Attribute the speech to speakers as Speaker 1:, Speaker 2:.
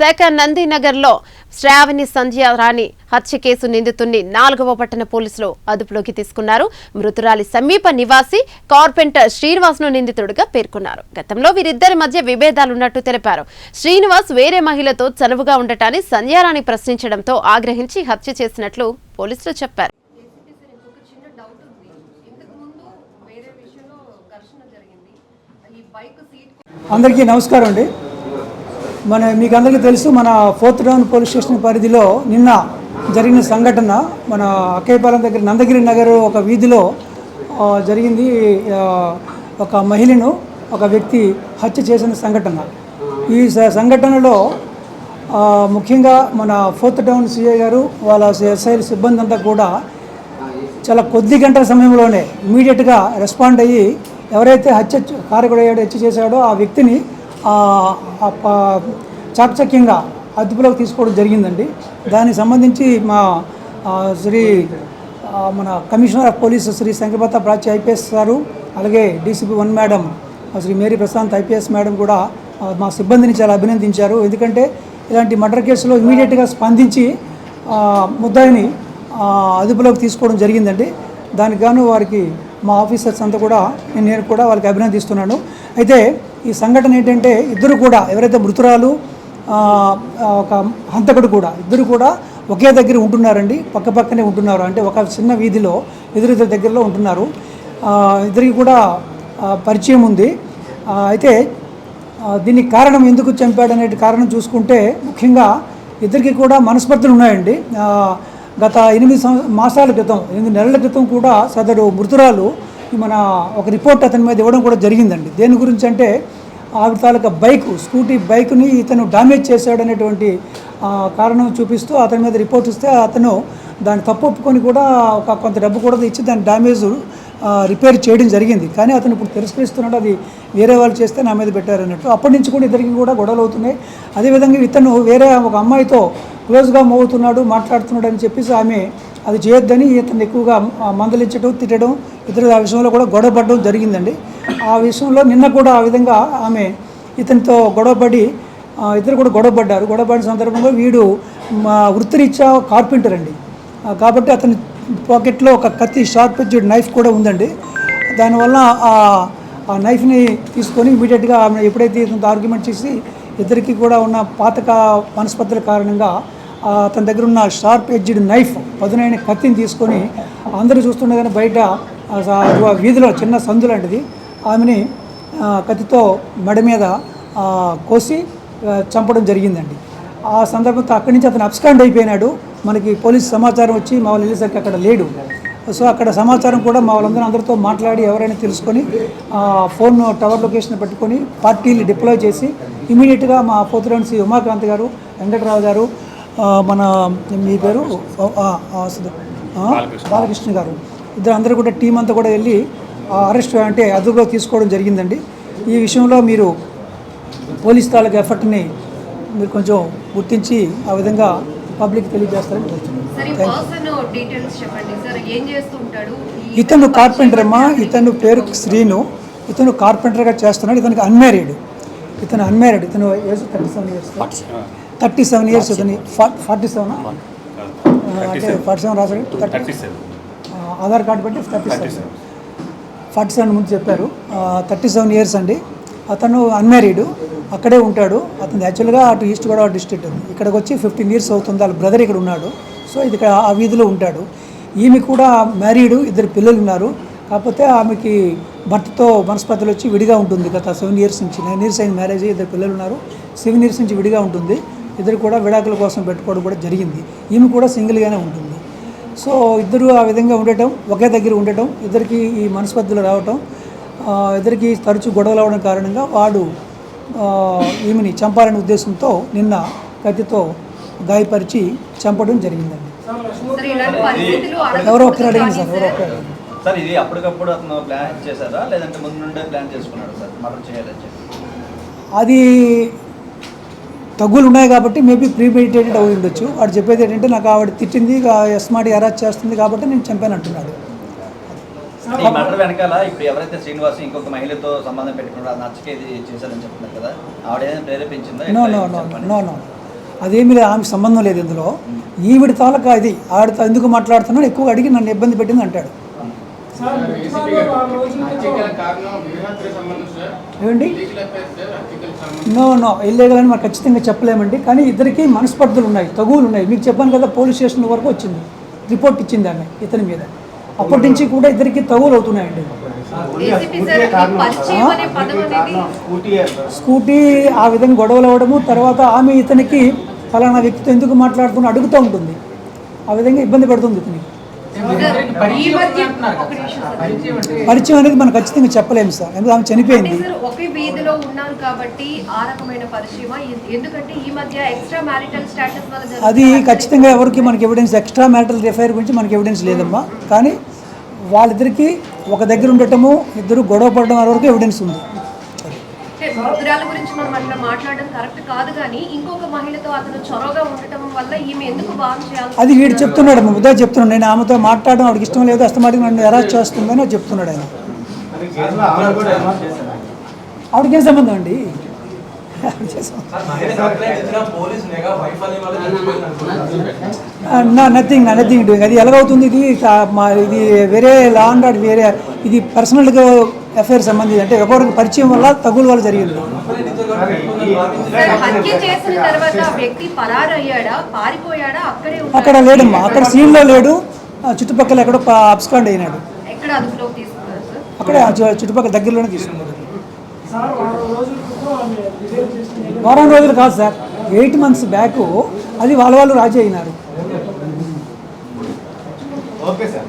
Speaker 1: శాఖ నందినగర్లో శ్రావణి సంధ్య రాణి హత్య కేసు నిందితుడిని నాలుగవ పట్టణ పోలీసులు అదుపులోకి తీసుకున్నారు. మృతురాలి సమీప నివాసి కార్పెంటర్ శ్రీనివాస్ను నిందితుడిగా పేర్కొన్నారు. గతంలో వీరిద్దరి మధ్య విభేదాలున్నట్టు తెలిపారు. శ్రీనివాస్ వేరే మహిళతో చనువుగా ఉండటాన్ని సంధ్యారాణి ప్రశ్నించడంతో ఆగ్రహించి హత్య చేసినట్లు పోలీసులు చెప్పారు.
Speaker 2: అందరికీ నమస్కారం అండి. మన మీకు అందరికీ తెలుసు మన ఫోర్త్ టౌన్ పోలీస్ స్టేషన్ పరిధిలో నిన్న జరిగిన సంఘటన. మన అక్కయ్యపాలెం దగ్గర నందగిరి నగర్ ఒక వీధిలో జరిగింది. ఒక మహిళను ఒక వ్యక్తి హత్య చేసిన సంఘటన. ఈ సంఘటనలో ముఖ్యంగా మన ఫోర్త్ టౌన్ సిఐ గారు వాళ్ళ ఎస్ఐ సిబ్బంది అంతా కూడా చాలా కొద్ది గంటల సమయంలోనే ఇమీడియట్గా రెస్పాండ్ అయ్యి ఎవరైతే హత్య కారకుడయ్యాడో హత్య చేశాడో ఆ వ్యక్తిని చాకచక్యంగా అదుపులోకి తీసుకోవడం జరిగిందండి. దానికి సంబంధించి మా శ్రీ మన commissioner of police Shri Shankhabrata Bagchi IPS గారు అలాగే DCP one madam Shri Mary Prashanth IPS madam కూడా మా సిబ్బందిని చాలా అభినందించారు. ఎందుకంటే ఇలాంటి మర్డర్ కేసులో ఇమీడియట్గా స్పందించి ముద్దాయిని అదుపులోకి తీసుకోవడం జరిగిందండి. దానికి గాను వారికి మా ఆఫీసర్స్ అంతా కూడా నేను నేను కూడా వాళ్ళకి అభినందిస్తున్నాను. అయితే ఈ సంఘటన ఏంటంటే ఇద్దరు కూడా ఎవరైతే మృతురాలు ఒక హంతకుడు కూడా ఇద్దరు కూడా ఒకే దగ్గర ఉంటున్నారండి పక్క పక్కనే ఉంటున్నారు. అంటే ఒక చిన్న వీధిలో ఎదురెదురు దగ్గరలో ఉంటున్నారు. ఇద్దరికి కూడా పరిచయం ఉంది. అయితే దీనికి కారణం ఎందుకు చంపాడనే కారణం చూసుకుంటే ముఖ్యంగా ఇద్దరికి కూడా మనస్పర్ధలు ఉన్నాయండి. గత ఎనిమిది సంవ మాసాల క్రితం ఎనిమిది నెలల క్రితం కూడా సదరు మృతురాలు మన ఒక రిపోర్ట్ అతని మీద ఇవ్వడం కూడా జరిగిందండి. దేని గురించి అంటే ఆవిడ తాలూకా బైక్ స్కూటీ బైక్ని ఇతను డామేజ్ చేశాడు అనేటువంటి కారణం చూపిస్తూ అతని మీద రిపోర్ట్ ఇస్తే అతను దాన్ని తప్పు ఒప్పుకొని కూడా ఒక కొంత డబ్బు కూడా ఇచ్చి దాని డ్యామేజ్ రిపేర్ చేయడం జరిగింది. కానీ అతను ఇప్పుడు తిరస్కరిస్తున్నాడు అది వేరే వాళ్ళు చేస్తే నా మీద పెట్టారన్నట్టు. అప్పటి నుంచి కూడా ఇద్దరికి కూడా గొడవలు అవుతున్నాయి. అదేవిధంగా ఇతను వేరే ఒక అమ్మాయితో క్లోజ్గా మోగుతున్నాడు మాట్లాడుతున్నాడు అని చెప్పేసి ఆమె అది చేయొద్దని ఇతను ఎక్కువగా మందలించడం తిట్టడం ఇతరు ఆ విషయంలో కూడా గొడవపడడం జరిగిందండి. ఆ విషయంలో నిన్న కూడా ఆ విధంగా ఆమె ఇతనితో గొడవపడి ఇద్దరు కూడా గొడవపడ్డారు గొడవపడిన సందర్భంగా వీడు మా వృత్తిరీత్యా కార్పెంటర్ అండి. కాబట్టి అతని పాకెట్లో ఒక కత్తి షార్ప్ ఎడ్జ్డ్ నైఫ్ కూడా ఉందండి. దానివల్ల ఆ ఆ నైఫ్ని తీసుకొని ఇమీడియట్గా ఆమె ఎప్పుడైతే ఇతను ఆర్గ్యుమెంట్ చేసి ఇద్దరికి కూడా ఉన్న పాతక మనస్పర్ధల కారణంగా అతని దగ్గర ఉన్న షార్ప్ ఎడ్జ్డ్ నైఫ్ పదునైన కత్తిని తీసుకొని అందరూ చూస్తుండగానే బయట వీధిలో చిన్న సందు లాంటిది. ఆమెని కత్తితో మెడ మీద కోసి చంపడం జరిగిందండి. ఆ సందర్భంతో అక్కడి నుంచి అతను అబ్స్కాండ్ అయిపోయినాడు. మనకి పోలీస్ సమాచారం వచ్చి మా వాళ్ళు వెళ్ళేసరికి అక్కడ లేడు. సో అక్కడ సమాచారం కూడా మా వాళ్ళందరూ అందరితో మాట్లాడి ఎవరైనా తెలుసుకొని ఆ, ఫోన్ టవర్ లొకేషన్ పెట్టుకొని పార్టీలు డిప్లాయ్ చేసి ఇమీడియట్గా మా పోతురాని శ్రీ ఉమాకాంత్ గారు వెంకటరావు గారు మన మీ పేరు? బాలకృష్ణ గారు. ఇద్దరు అందరూ కూడా టీం అంతా కూడా వెళ్ళి అరెస్ట్ అంటే అదుపులో తీసుకోవడం జరిగిందండి. ఈ విషయంలో మీరు పోలీస్ తాలూకు ఎఫర్ట్ని మీరు కొంచెం గుర్తించి ఆ విధంగా పబ్లిక్ తెలియజేస్తారని కోరుతున్నాను
Speaker 3: సార్ ఈ పర్సన్ డీటెయిల్స్ చెప్పండి. సార్ ఏం చేస్తూ ఉంటాడు? ఈ
Speaker 2: ఇతను కార్పెంటర్ అమ్మా. ఇతను పేరు శ్రీను. ఇతను కార్పెంటర్గా చేస్తున్నాడు. ఇతనికి అన్మ్యారీడ్ ఇతను అన్మ్యారీడ్ ఇతను age thirty seven years thirty seven years ఇతని. ఫార్టీ సెవెన్ అంటే forty seven thirty
Speaker 4: thirty seven
Speaker 2: Aadhaar card బట్టి థర్టీ సెవెన్ ఫార్టీ సెవెన్ ముందు చెప్పారు. థర్టీ సెవెన్ ఇయర్స్ అండి. అతను అన్మ్యారీడ్ అక్కడే ఉంటాడు. అతను యాక్చువల్గా అటు ఈస్ట్ గోదావరి డిస్ట్రిక్ట్ ఇక్కడికి వచ్చి ఫిఫ్టీన్ ఇయర్స్ అవుతుంది. వాళ్ళ బ్రదర్ ఇక్కడ ఉన్నాడు. సో ఇది ఇక్కడ ఆ వీధిలో ఉంటాడు. ఈమె కూడా మ్యారీడ్ ఇద్దరు పిల్లలు ఉన్నారు. కాకపోతే ఆమెకి భర్తతో మనస్పర్ధలు వచ్చి విడిగా ఉంటుంది. గత సెవెన్ ఇయర్స్ నుంచి నైన్ ఇయర్స్ అయిన మ్యారేజ్ ఇద్దరు పిల్లలు ఉన్నారు. సెవెన్ ఇయర్స్ నుంచి విడిగా ఉంటుంది. ఇద్దరు కూడా విడాకుల కోసం పెట్టుకోవడం కూడా జరిగింది. ఈమె కూడా సింగిల్గానే ఉంటుంది. సో ఇద్దరు ఆ విధంగా ఉండటం ఒకే దగ్గర ఉండటం ఇద్దరికి ఈ మనస్పర్ధలు రావటం ఆ, ఇద్దరికి తరచూ గొడవలు అవడం కారణంగా వాడు ఆ, ఈమెని చంపాలనే ఉద్దేశంతో నిన్న కత్తితో గాయపరిచి చంపడం జరిగిందండి.
Speaker 3: సార్ ఇలాంటి పరిస్థితులు
Speaker 2: ఎవరో ఒకరు అడిగింది సార్ ఎవరో ఒకరు అడిగింది.
Speaker 5: సార్ ఇది అప్పటికప్పుడు అతను ప్లాన్ చేశారా? లేదంటే ముందు నుండే ప్లాన్ చేసుకున్నాడు సార్ మర్డర్ చేయాలని చెప్పి?
Speaker 2: అది తగ్గులు ఉన్నాయి కాబట్టి మేబీ ప్రీమెడిటేటెడ్ అయి ఉండొచ్చు. వాడు చెప్పేది ఏంటంటే నాకు ఆవిడ తిట్టింది ఎస్మాడి అరెస్ట్ చేస్తుంది కాబట్టి నేను చంపాను అంటున్నాడు
Speaker 5: ఈ వెనకాల ఇప్పుడు ఎవరైతే శ్రీనివాస్ ఇంకొక మహిళతో సంబంధం పెట్టుకున్నాడో అది నచ్చకే ఇది చేశారని చెప్తున్నారు కదా ఆవిడ ఏదైనా ప్రేరేపించిందా?
Speaker 2: నో
Speaker 5: ఎట్లా
Speaker 2: నో
Speaker 5: ఇది
Speaker 2: నో
Speaker 5: చెప్పండి.
Speaker 2: No no. అదేమీ లేదు ఆమెకు సంబంధం లేదు ఇందులో. ఈవిడ తాలూకా ఇది ఆవిడతో ఎందుకు మాట్లాడుతున్నాడు ఎక్కువ అడిగి నన్ను ఇబ్బంది పెట్టింది అంటాడు. ఏమండి? నో నో ఇల్లీగల్ అని మనం ఖచ్చితంగా చెప్పలేమండి. కానీ ఇద్దరికి మనస్పర్ధలు ఉన్నాయి తగువులు ఉన్నాయి. మీకు చెప్పాను కదా పోలీస్ స్టేషన్ వరకు వచ్చింది. రిపోర్ట్ ఇచ్చింది ఆమె ఇతని మీద. అప్పటి నుంచి కూడా ఇద్దరికి తగువులు అవుతున్నాయండి.
Speaker 5: స్కూటీ
Speaker 2: ఆ విధంగా గొడవలు అవ్వడము తర్వాత ఆమె ఇతనికి ఫలానా వ్యక్తితో ఎందుకు మాట్లాడుతున్నా అడుగుతూ ఉంటుంది. ఆ విధంగా ఇబ్బంది పడుతుంది ఇతనికి. పరిచయం అనేది మనం ఖచ్చితంగా చెప్పలేము సార్. ఎందుకంటే ఆమె చనిపోయింది.
Speaker 3: సార్ ఒకే వీధిలో ఉన్నాను కాబట్టి ఆ రకమైన ఎందుకంటే ఈ మధ్య ఎక్స్ట్రా మ్యారిటల్ స్టేటస్
Speaker 2: అది ఖచ్చితంగా ఎవరికి మనకి ఎవిడెన్స్ ఎక్స్ట్రా మ్యారిటల్ ఎఫ్ఐఆర్ గురించి మనకి ఎవిడెన్స్ లేదమ్మా. కానీ వాళ్ళిద్దరికి ఒక దగ్గర ఉండటము ఇద్దరు గొడవ పడడం వరకు ఎవిడెన్స్ ఉంది.
Speaker 3: అంటే మృతురాల గురించి మనం అట్లా మాట్లాడడం కరెక్ట్ కాదు కానీ ఇంకొక మహిళతో అతను చొరవగా ఉండటం వల్ల ఈమె ఎందుకు బాగా చేయాల్సి
Speaker 2: అది వీడు చెప్తున్నాడు ముద్దా చెప్తున్నాడు. నేను ఆమెతో మాట్లాడడం ఆవిడకి ఇష్టం లేదు అస్తమాటికి నన్ను ఎరాజ్ చేస్తుందని చెప్తున్నాడు ఆయన. ఆవిడకి ఏం సంబంధం అండి? ఏం సంబంధం? నా నథింగ్ నథింగ్ డూయింగ్ అది ఎలాగవుతుంది ఇది? మా ఇది వేరే లా అండ్ ఆర్డర్ వేరే ఇది పర్సనల్గా అఫైర్ సంబంధించి అంటే ఒకరికి పరిచయం వల్ల తగులు వల్ల జరిగింది.
Speaker 3: సార్ హత్య చేసిన తర్వాత ఆ వ్యక్తి పరారయ్యాడా? పారిపోయాడా? అక్కడే?
Speaker 2: లేడమ్మా అక్కడ సీన్లో లేడు. చుట్టుపక్కల ఎక్కడో అబ్స్కాండ్ అయినాడు.
Speaker 3: ఎక్కడ అదుపులోకి తీసుకున్నారు సార్?
Speaker 2: అక్కడే చుట్టుపక్కల దగ్గరలోనే తీసుకున్నాడు. వారం రోజులు కాదు సార్ ఎయిట్ మంత్స్ బ్యాక్ అది వాళ్ళ వాళ్ళు రాజీ అయినారు.
Speaker 5: Okay sir.